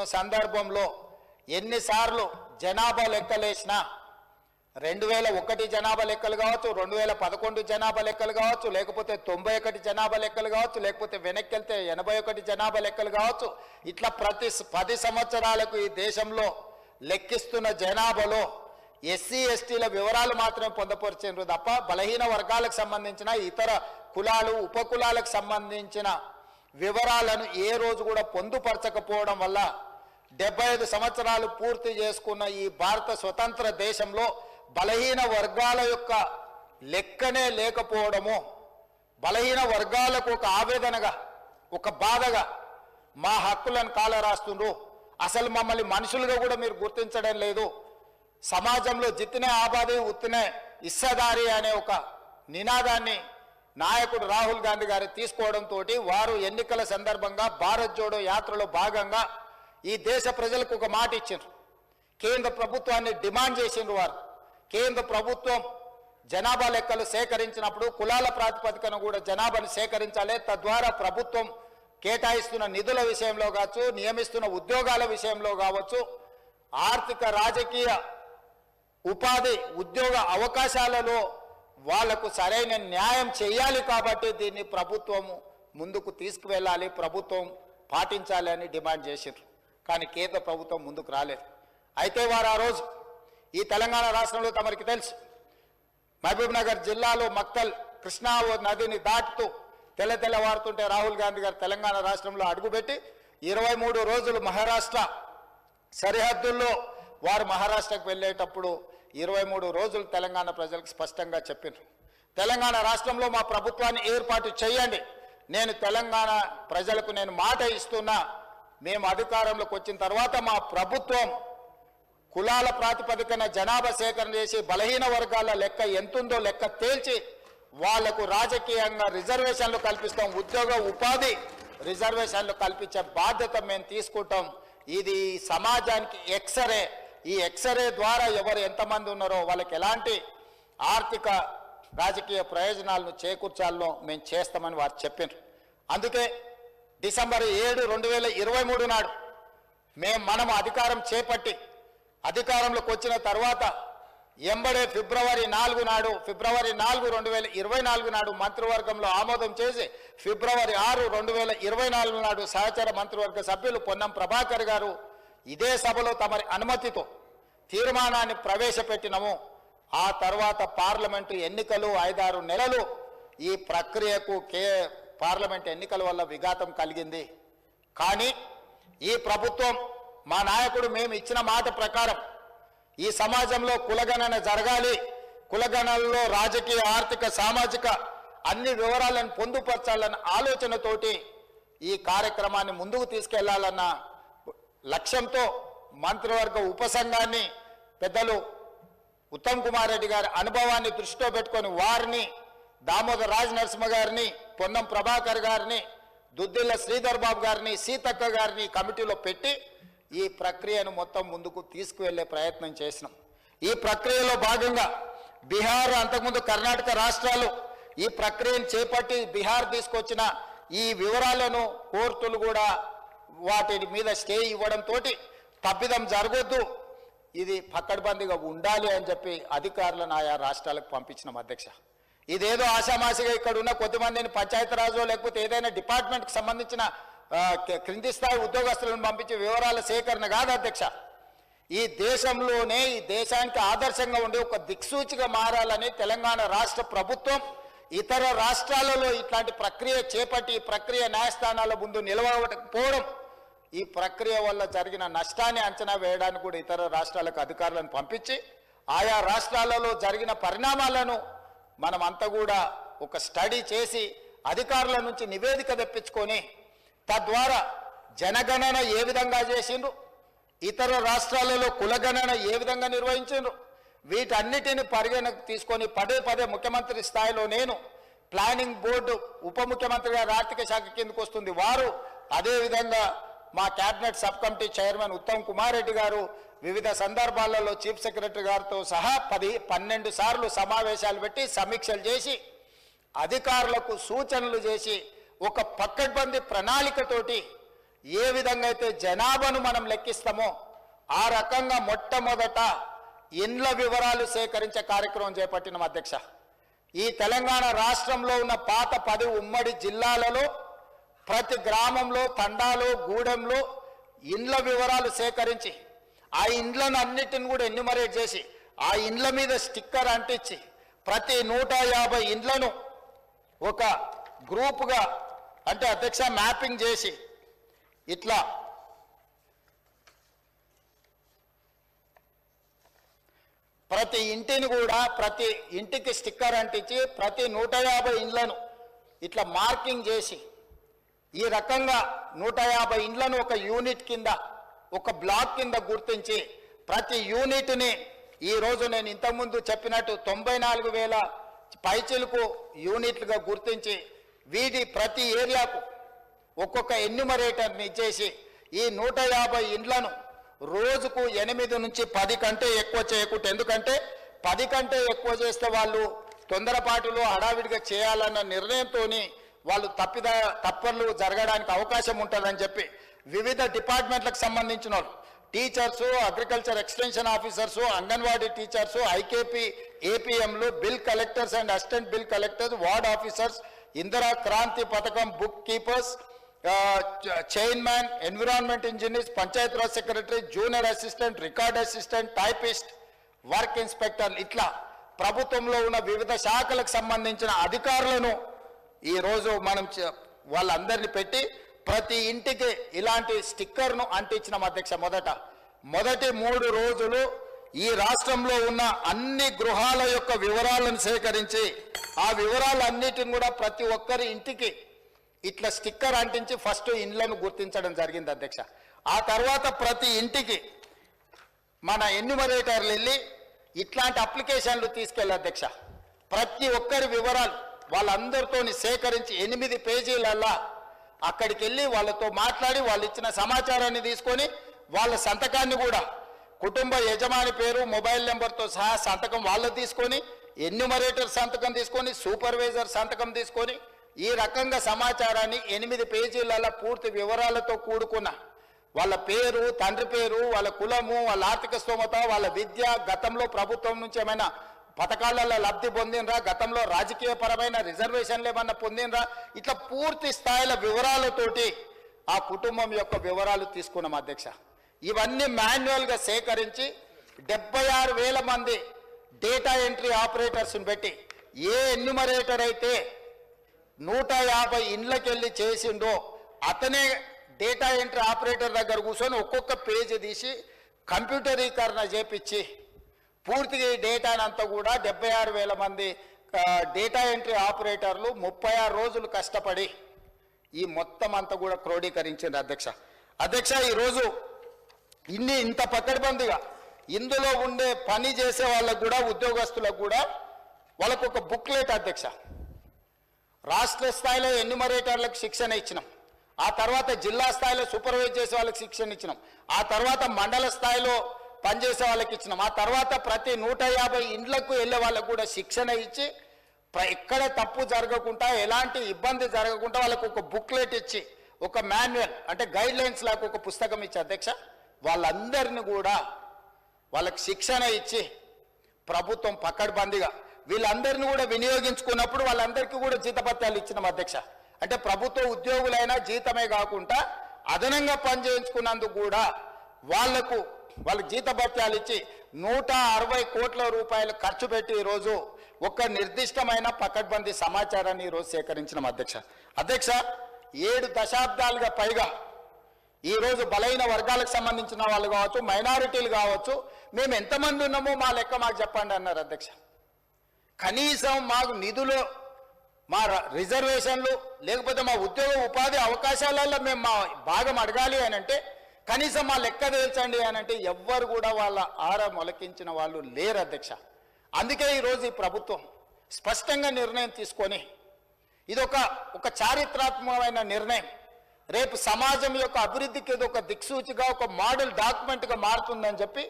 చేసుకున్న సందర్భంలో ఎన్నిసార్లు జనాభా లెక్కలేసినా రెండు వేల ఒకటి జనాభా లెక్కలు కావచ్చు రెండు వేల పదకొండు జనాభా లెక్కలు కావచ్చు లేకపోతే తొంభై ఒకటి జనాభా లెక్కలు కావచ్చు లేకపోతే వెనక్కి వెళ్తే ఎనభై ఒకటి జనాభా లెక్కలు కావచ్చు ఇట్లా ప్రతి పది సంవత్సరాలకు ఈ దేశంలో లెక్కిస్తున్న జనాభాలో ఎస్సీ ఎస్టీల వివరాలు మాత్రమే పొందపరిచారు తప్ప బలహీన వర్గాలకు సంబంధించిన ఇతర కులాలు ఉపకులాలకు సంబంధించిన వివరాలను ఏ రోజు కూడా పొందుపరచకపోవడం వల్ల డెబ్బై ఐదు సంవత్సరాలు పూర్తి చేసుకున్న ఈ భారత స్వతంత్ర దేశంలో బలహీన వర్గాల యొక్క లెక్కనే లేకపోవడము బలహీన వర్గాలకు ఒక ఆవేదనగా ఒక బాధగా మా హక్కులను కాల రాస్తుండ్రు అసలు మమ్మల్ని మనుషులుగా కూడా మీరు గుర్తించడం లేదు. సమాజంలో జిత్తినే ఆబాది ఉత్తినే ఇస్సదారి అనే ఒక నినాదాన్ని నాయకుడు రాహుల్ గాంధీ గారు తీసుకోవడంతో వారు ఎన్నికల సందర్భంగా భారత్ జోడో యాత్రలో భాగంగా ఈ దేశ ప్రజలకు ఒక మాట ఇచ్చారు కేంద్ర ప్రభుత్వాన్ని డిమాండ్ చేసిండ్రు వారు. కేంద్ర ప్రభుత్వం జనాభా లెక్కలు సేకరించినప్పుడు కులాల ప్రాతిపదికన కూడా జనాభాను సేకరించాలి. తద్వారా ప్రభుత్వం కేటాయిస్తున్న నిధుల విషయంలో కావచ్చు నియమిస్తున్న ఉద్యోగాల విషయంలో కావచ్చు ఆర్థిక రాజకీయ ఉపాధి ఉద్యోగ అవకాశాలలో వాళ్ళకు సరైన న్యాయం చేయాలి కాబట్టి దీన్ని ప్రభుత్వము ముందుకు తీసుకువెళ్ళాలి ప్రభుత్వం పాటించాలి అని డిమాండ్ చేసిండ్రు. కానీ కేంద్ర ప్రభుత్వం ముందుకు రాలేదు. అయితే వారు ఆ రోజు ఈ తెలంగాణ రాష్ట్రంలో తమరికి తెలుసు. మహబూబ్ నగర్ జిల్లాలో మక్తల్ కృష్ణా నదిని దాటుతూ తెల్ల తెల్లవారుతుంటే రాహుల్ గాంధీ గారు తెలంగాణ రాష్ట్రంలో అడుగుపెట్టి ఇరవై మూడు రోజులు మహారాష్ట్ర సరిహద్దుల్లో వారు మహారాష్ట్రకు వెళ్ళేటప్పుడు ఇరవై మూడు రోజులు తెలంగాణ ప్రజలకు స్పష్టంగా చెప్పారు తెలంగాణ రాష్ట్రంలో మా ప్రభుత్వాన్ని ఏర్పాటు చేయండి. నేను తెలంగాణ ప్రజలకు నేను మాట ఇస్తున్నా. మేము అధికారంలోకి వచ్చిన తర్వాత మా ప్రభుత్వం కులాల ప్రాతిపదికన జనాభా సేకరణ చేసి బలహీన వర్గాల లెక్క ఎంతుందో లెక్క తేల్చి వాళ్ళకు రాజకీయంగా రిజర్వేషన్లు కల్పిస్తాం. ఉద్యోగ ఉపాధి రిజర్వేషన్లు కల్పించే బాధ్యత మేము తీసుకుంటాం. ఇది సమాజానికి ఎక్స్రే ఈ ఎక్స్రే ద్వారా ఎవరు ఎంతమంది ఉన్నారో వాళ్ళకి ఎలాంటి ఆర్థిక రాజకీయ ప్రయోజనాలను చేకూర్చాలో మేము చేస్తామని వారు చెప్పారు అందుకే డిసెంబర్ ఏడు రెండు వేల ఇరవై మూడు నాడు మేము మనం అధికారం చేపట్టి అధికారంలోకి వచ్చిన తర్వాత ఎంబడే ఫిబ్రవరి నాలుగు నాడు ఫిబ్రవరి నాలుగు రెండు వేల ఇరవై నాలుగు నాడు మంత్రివర్గంలో ఆమోదం చేసి ఫిబ్రవరి ఆరు రెండు వేల ఇరవై నాలుగు నాడు సహచర మంత్రివర్గ సభ్యులు పొన్నం ప్రభాకర్ గారు ఇదే సభలో తమరి అనుమతితో తీర్మానాన్ని ప్రవేశపెట్టినము. ఆ తర్వాత పార్లమెంటు ఎన్నికలు ఐదారు నెలలు ఈ ప్రక్రియకు కే పార్లమెంట్ ఎన్నికల వల్ల విఘాతం కలిగింది. కానీ ఈ ప్రభుత్వం మా నాయకుడు మేము ఇచ్చిన మాట ప్రకారం ఈ సమాజంలో కులగణన జరగాలి. కులగణనలో రాజకీయ ఆర్థిక సామాజిక అన్ని వివరాలను పొందుపరచాలన్న ఆలోచనతోటి ఈ కార్యక్రమాన్ని ముందుకు తీసుకెళ్ళాలన్న లక్ష్యంతో మంత్రివర్గ ఉపసంఘాన్ని పెద్దలు ఉత్తమ్ కుమార్ రెడ్డి గారి అనుభవాన్ని దృష్టిలో పెట్టుకొని వారిని దామోదర్ రాజ్ నరసింహ గారిని పొన్నం ప్రభాకర్ గారిని దుద్దిల్ల శ్రీధర్ బాబు గారిని సీతక్క గారిని కమిటీలో పెట్టి ఈ ప్రక్రియను మొత్తం ముందుకు తీసుకువెళ్ళే ప్రయత్నం చేసినాం. ఈ ప్రక్రియలో భాగంగా బీహార్ అంతకుముందు కర్ణాటక రాష్ట్రాలు ఈ ప్రక్రియను చేపట్టి బీహార్ తీసుకొచ్చిన ఈ వివరాలను కోర్టులు కూడా వాటి మీద స్టే ఇవ్వడంతో తప్పిదం జరగొద్దు ఇది పక్కడబందిగా ఉండాలి అని చెప్పి అధికారులను ఆయా రాష్ట్రాలకు పంపించిన అధ్యక్ష. ఇదేదో ఆషామాషిగా ఇక్కడ ఉన్న కొద్దిమందిని పంచాయతీరాజు లేకపోతే ఏదైనా డిపార్ట్మెంట్కి సంబంధించిన క్రింది స్థాయి ఉద్యోగస్తులను పంపించే వివరాల సేకరణ కాదు అధ్యక్ష. ఈ దేశంలోనే ఈ దేశానికి ఆదర్శంగా ఉండే ఒక దిక్సూచిగా మారాలని తెలంగాణ రాష్ట్ర ప్రభుత్వం ఇతర రాష్ట్రాలలో ఇట్లాంటి ప్రక్రియ చేపట్టి ఈ ప్రక్రియ న్యాయస్థానాల ముందు నిలవకపోవడం ఈ ప్రక్రియ వల్ల జరిగిన నష్టాన్ని అంచనా వేయడానికి కూడా ఇతర రాష్ట్రాలకు అధికారులను పంపించి ఆయా రాష్ట్రాలలో జరిగిన పరిణామాలను మనం కూడా ఒక స్టడీ చేసి అధికారుల నుంచి నివేదిక తెప్పించుకొని తద్వారా జనగణన ఏ విధంగా చేసిండ్రు? ఇతర రాష్ట్రాలలో కులగణన ఏ విధంగా నిర్వహించిండ్రు? వీటన్నిటిని పరిగణకు తీసుకొని పదే పదే ముఖ్యమంత్రి స్థాయిలో నేను ప్లానింగ్ బోర్డు ఉప ముఖ్యమంత్రి గారు ఆర్థిక శాఖ కిందకు వస్తుంది. వారు అదేవిధంగా మా cabinet sub committee chairman Uttam Kumar Reddy garu వివిధ సందర్భాలలో చీఫ్ సెక్రటరీ గారితో సహా పది పన్నెండు సార్లు సమావేశాలు పెట్టి సమీక్షలు చేసి అధికారులకు సూచనలు చేసి ఒక పక్కడ్బందీ ప్రణాళికతోటి ఏ విధంగా అయితే జనాభాను మనం లెక్కిస్తామో ఆ రకంగా మొట్టమొదట ఇండ్ల వివరాలు సేకరించే కార్యక్రమం చేపట్టిన అధ్యక్ష. ఈ తెలంగాణ రాష్ట్రంలో ఉన్న పాత పది ఉమ్మడి జిల్లాలలో ప్రతి గ్రామంలో తండాలో గూడెంలో ఇండ్ల వివరాలు సేకరించి ఆ ఇండ్లను అన్నిటిని కూడా ఎన్యుమరేట్ చేసి ఆ ఇండ్ల మీద స్టిక్కర్ అంటించి ప్రతి నూట యాభై ఇండ్లను ఒక గ్రూపుగా అంటే అధ్యక్ష మ్యాపింగ్ చేసి ఇట్లా ప్రతి ఇంటిని కూడా ప్రతి ఇంటికి స్టిక్కర్ అంటించి ప్రతి నూట యాభై ఇండ్లను ఇట్లా మార్కింగ్ చేసి ఈ రకంగా నూట యాభై ఇండ్లను ఒక యూనిట్ కింద ఒక బ్లాక్ కింద గుర్తించి ప్రతి యూనిట్ని ఈ రోజు నేను ఇంతకుముందు చెప్పినట్టు తొంభై నాలుగు వేల పైచిలకు యూనిట్లుగా గుర్తించి వీటి ప్రతి ఏరియాకు ఒక్కొక్క ఎన్యుమరేటర్ని ఇచ్చేసి ఈ నూట యాభై ఇండ్లను రోజుకు ఎనిమిది నుంచి పది కంటే ఎక్కువ చేయకూడదు ఎందుకంటే పది కంటే ఎక్కువ చేస్తే వాళ్ళు తొందరపాటులో హడావిడిగా చేయాలన్న నిర్ణయంతో వాళ్ళు తప్పిద తప్పర్లు జరగడానికి అవకాశం ఉంటుందని చెప్పి వివిధ డిపార్ట్మెంట్లకు సంబంధించిన వాళ్ళు. Teachers agriculture extension officers anganwadi teachers IKP ఏపీఎంలు bill collectors and assistant bill collectors ward officers Indira Kranti పథకం book keepers chain man environment engineers panchayat raj secretary junior assistant record assistant typist work inspector ఇట్లా ప్రభుత్వంలో ఉన్న వివిధ శాఖలకు సంబంధించిన అధికారులను ఈ రోజు మనం వాళ్ళందరినీ పెట్టి ప్రతి ఇంటికి ఇలాంటి స్టిక్కర్ను అంటించిన అధ్యక్ష మొదట. మొదటి మూడు రోజులు ఈ రాష్ట్రంలో ఉన్న అన్ని గృహాల యొక్క వివరాలను సేకరించి ఆ వివరాలన్నిటిని కూడా ప్రతి ఒక్కరి ఇంటికి ఇట్లా స్టిక్కర్ అంటించి ఫస్ట్ ఇండ్లను గుర్తించడం జరిగింది అధ్యక్ష. ఆ తర్వాత ప్రతి ఇంటికి మన ఎన్యుమరేటర్లు వెళ్ళి ఇట్లాంటి అప్లికేషన్లు తీసుకెళ్ళి అధ్యక్ష. ప్రతి ఒక్కరి వివరాలు వాళ్ళందరితోని సేకరించి ఎనిమిది పేజీలల్లా అక్కడికి వెళ్ళి వాళ్ళతో మాట్లాడి వాళ్ళు ఇచ్చిన సమాచారాన్ని తీసుకొని వాళ్ళ సంతకాన్ని కూడా కుటుంబ యజమాని పేరు మొబైల్ నెంబర్తో సహా సంతకం వాళ్ళు తీసుకొని ఎన్యుమరేటర్ సంతకం తీసుకొని సూపర్వైజర్ సంతకం తీసుకొని ఈ రకంగా సమాచారాన్ని ఎనిమిది పేజీలలో పూర్తి వివరాలతో కూడుకున్న వాళ్ళ పేరు తండ్రి పేరు వాళ్ళ కులము వాళ్ళ ఆర్థిక స్తోమత వాళ్ళ విద్య గతంలో ప్రభుత్వం నుంచి ఏమైనా పథకాలలో లబ్ధి పొందినరా గతంలో రాజకీయ పరమైన రిజర్వేషన్లు ఏమన్నా పొందినరా ఇట్లా పూర్తి స్థాయిల వివరాలతోటి ఆ కుటుంబం యొక్క వివరాలు తీసుకున్నాం అధ్యక్ష. ఇవన్నీ మాన్యువల్గా సేకరించి డెబ్బై ఆరు వేల మంది డేటా ఎంట్రీ ఆపరేటర్స్ని పెట్టి ఏ ఎన్యుమరేటర్ అయితే నూట యాభై ఇండ్లకెళ్ళి చేసిండో అతనే డేటా ఎంట్రీ ఆపరేటర్ దగ్గర కూర్చొని ఒక్కొక్క పేజీ తీసి కంప్యూటరీకరణ చేపించి పూర్తిగా ఈ డేటానంతా కూడా డెబ్బై ఆరు వేల మంది డేటా ఎంట్రీ ఆపరేటర్లు ముప్పై ఆరు రోజులు కష్టపడి ఈ మొత్తం అంతా కూడా క్రోడీకరించింది అధ్యక్ష. అధ్యక్ష ఈరోజు ఇన్ని ఇంత పకడ్బందీగా ఇందులో ఉండే పని చేసే వాళ్ళకు కూడా ఉద్యోగస్తులకు కూడా వాళ్ళకు ఒక బుక్లెట్ అధ్యక్ష. రాష్ట్ర స్థాయిలో ఎన్యుమరేటర్లకు శిక్షణ ఇచ్చినాం. ఆ తర్వాత జిల్లా స్థాయిలో సూపర్వైజ్ చేసే వాళ్ళకి శిక్షణ ఇచ్చినాం. ఆ తర్వాత మండల స్థాయిలో పనిచేసే వాళ్ళకి ఇచ్చినాం ఆ తర్వాత ప్రతి నూట యాభై ఇండ్లకు వెళ్ళే వాళ్ళకు కూడా శిక్షణ ఇచ్చి ఎక్కడ తప్పు జరగకుండా ఎలాంటి ఇబ్బంది జరగకుండా వాళ్ళకు ఒక బుక్లెట్ ఇచ్చి ఒక మాన్యువల్ అంటే గైడ్ లైన్స్ లాగా ఒక పుస్తకం ఇచ్చి అధ్యక్ష వాళ్ళందరిని కూడా వాళ్ళకి శిక్షణ ఇచ్చి ప్రభుత్వం పక్కడబందిగా వీళ్ళందరిని కూడా వినియోగించుకున్నప్పుడు వాళ్ళందరికీ కూడా జీతభత్యాలు ఇచ్చినాం అధ్యక్ష. అంటే ప్రభుత్వ ఉద్యోగులైనా జీతమే కాకుండా అదనంగా పనిచేయించుకున్నందుకు కూడా వాళ్ళకు వాళ్ళకి జీతభత్యాలు ఇచ్చి నూట అరవై కోట్ల రూపాయలు ఖర్చు పెట్టి ఈరోజు ఒక నిర్దిష్టమైన పకడ్బందీ సమాచారాన్ని ఈరోజు సేకరించినాం అధ్యక్ష. అధ్యక్ష ఏడు దశాబ్దాలుగా పైగా ఈరోజు బలైన వర్గాలకు సంబంధించిన వాళ్ళు కావచ్చు మైనారిటీలు కావచ్చు మేము ఎంతమంది ఉన్నామో మా లెక్క మాకు చెప్పండి అన్నారు అధ్యక్ష. కనీసం మాకు నిధులు మా ర- రిజర్వేషన్లు లేకపోతే మా ఉద్యోగ ఉపాధి అవకాశాలలో మేము మా భాగం అడగాలి అని అంటే కనీసం మా లెక్క తేల్చండి అని అంటే ఎవ్వరు కూడా వాళ్ళ ఆర మొలకించిన వాళ్ళు లేరు అధ్యక్ష. అందుకే ఈరోజు ఈ ప్రభుత్వం స్పష్టంగా నిర్ణయం తీసుకొని ఇది ఒక ఒక చారిత్రాత్మకమైన నిర్ణయం. రేపు సమాజం యొక్క అభివృద్ధికి ఇది ఒక దిక్సూచిగా ఒక మోడల్ డాక్యుమెంట్గా మారుతుందని చెప్పి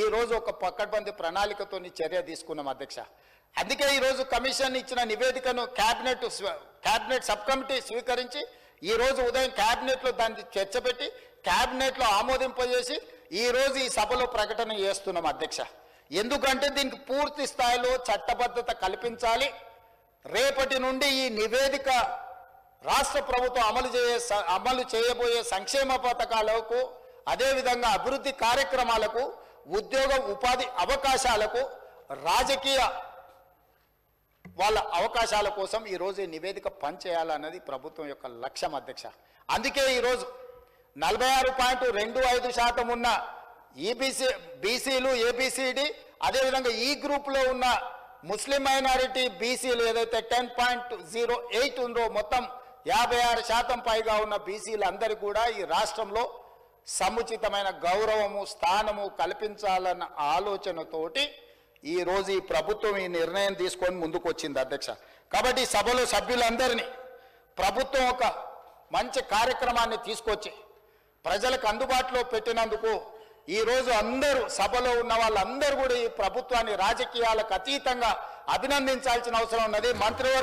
ఈ రోజు ఒక పక్కడ్బంది ప్రణాళికతో చర్య తీసుకున్నాం అధ్యక్ష. అందుకే ఈరోజు కమిషన్ ఇచ్చిన నివేదికను క్యాబినెట్ క్యాబినెట్ సబ్ కమిటీ స్వీకరించి ఈరోజు ఉదయం క్యాబినెట్లో దాన్ని చర్చ పెట్టి క్యాబినెట్లో ఆమోదింపజేసి ఈరోజు ఈ సభలో ప్రకటన చేస్తున్నాం అధ్యక్ష. ఎందుకంటే దీనికి పూర్తి స్థాయిలో చట్టబద్ధత కల్పించాలి. రేపటి నుండి ఈ నివేదిక రాష్ట్ర ప్రభుత్వం అమలు చేయ అమలు చేయబోయే సంక్షేమ పథకాలకు అదేవిధంగా అభివృద్ధి కార్యక్రమాలకు ఉద్యోగ ఉపాధి అవకాశాలకు రాజకీయ వాళ్ళ అవకాశాల కోసం ఈరోజు ఈ నివేదిక పనిచేయాలన్నది ప్రభుత్వం యొక్క లక్ష్యం అధ్యక్ష. అందుకే ఈరోజు నలభై ఆరు పాయింట్ రెండు ఐదు శాతం ఉన్న ఈబీసీ బీసీలు ఏబిసిడి అదేవిధంగా ఈ గ్రూప్లో ఉన్న ముస్లిం మైనారిటీ బీసీలు ఏదైతే టెన్ పాయింట్ జీరో ఎయిట్ ఉందో మొత్తం యాభై ఆరు శాతం పైగా ఉన్న బీసీలందరికీ కూడా ఈ రాష్ట్రంలో సముచితమైన గౌరవము స్థానము కల్పించాలన్న ఆలోచనతోటి ఈ రోజు ఈ ప్రభుత్వం ఈ నిర్ణయం తీసుకొని ముందుకు వచ్చింది అధ్యక్ష. కాబట్టి సభలో సభ్యులందరినీ ప్రభుత్వం ఒక మంచి కార్యక్రమాన్ని తీసుకొచ్చి ప్రజలకు అందుబాటులో పెట్టినందుకు ఈ రోజు అందరూ సభలో ఉన్న వాళ్ళందరూ కూడా ఈ ప్రభుత్వాన్ని రాజకీయాలకు అతీతంగా అభినందించాల్సిన అవసరం ఉన్నది. మంత్రివర్గ